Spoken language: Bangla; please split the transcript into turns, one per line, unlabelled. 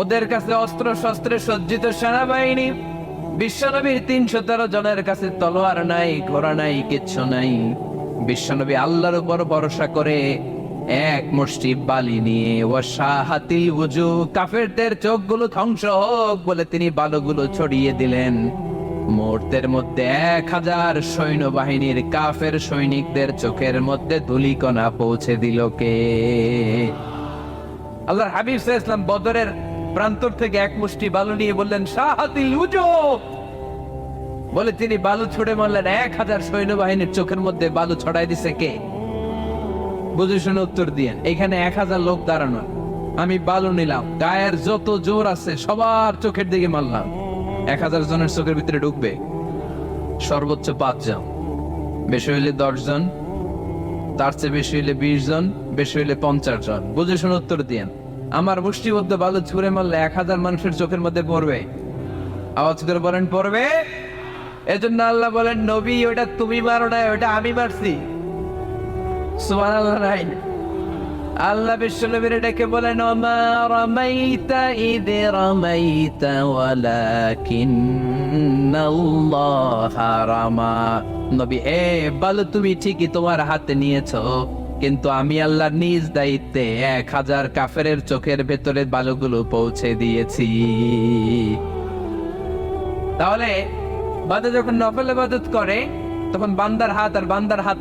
ওদের কাছে অস্ত্র শস্ত্রে সজ্জিত সেনাবাহিনী, বিশ্বনবীর তিনশো তেরো জনের কাছে তলোয়ার নাই, ঘোড়া নাই, কিচ্ছু নাই। বিশ্বনবী আল্লাহর উপর ভরসা করে এক মুষ্টি বালি নিয়ে ও শাহাতিল উজু, কাফেরদের চোখগুলো ধ্বংস হোক, বলে তিনি বালুগুলো ছড়িয়ে দিলেন। মুহূর্তের মধ্যে এক হাজার সৈন্যবাহিনীর কাফের সৈনিকদের চোখের মধ্যে ধুলিকণা পৌঁছে দিল কে? আল্লাহর হাবিব ইসলাম বদরের প্রান্তর থেকে এক মুষ্টি বালু নিয়ে বললেন শাহাতিল উজু বলে তিনি বালু ছুড়ে মারলেন। এক হাজার সৈন্যবাহিনীর চোখের মধ্যে বালু ছড়াই দিছে কে? বুঝে শুনে উত্তর দিয়েন, এখানে এক হাজার লোক দাঁড়ানো। আমি বালু নিলাম, গায়ের যত জোর আছে সবার চোখের দিকে মারলাম। এক হাজার জনের চোখের ভিতরে ঢুকবে। সর্বোচ্চ পাঁচ জন। বেশি হইলে দশ জন, তার চেয়ে বেশি হইলে বিশ জন, বেশি হইলে পঞ্চাশ জন। বুঝে শুনে উত্তর দিয়েন আমার মুষ্টিবদ্ধ বালু ছুঁড়ে মারলে এক হাজার মানুষের চোখের মধ্যে পড়বে। আওয়াজ করে বলেন, পড়বে? এজন্য আল্লাহ বলেন, নবী ওটা তুমি মারো না ওটা আমি মারছি। সুবহানাল্লাহ নাই আল্লাহ বিশ্ব নবীর ডেকে বলেন, ওমা রামাইতা ইদ রামাইতা ওয়ালাকিন্নাল্লাহ রামা নবী, এ বালু, তুমি ঠিকই তোমার হাতে নিয়েছো। কিন্তু আমি আল্লাহ নিজ দায়িত্বে এক হাজার কাফের চোখের ভেতরে বালুগুলো পৌঁছে দিয়েছি। তাহলে বাদে যখন নফল ইবাদত করে, তখন বান্দার হাত আর বান্দার হাত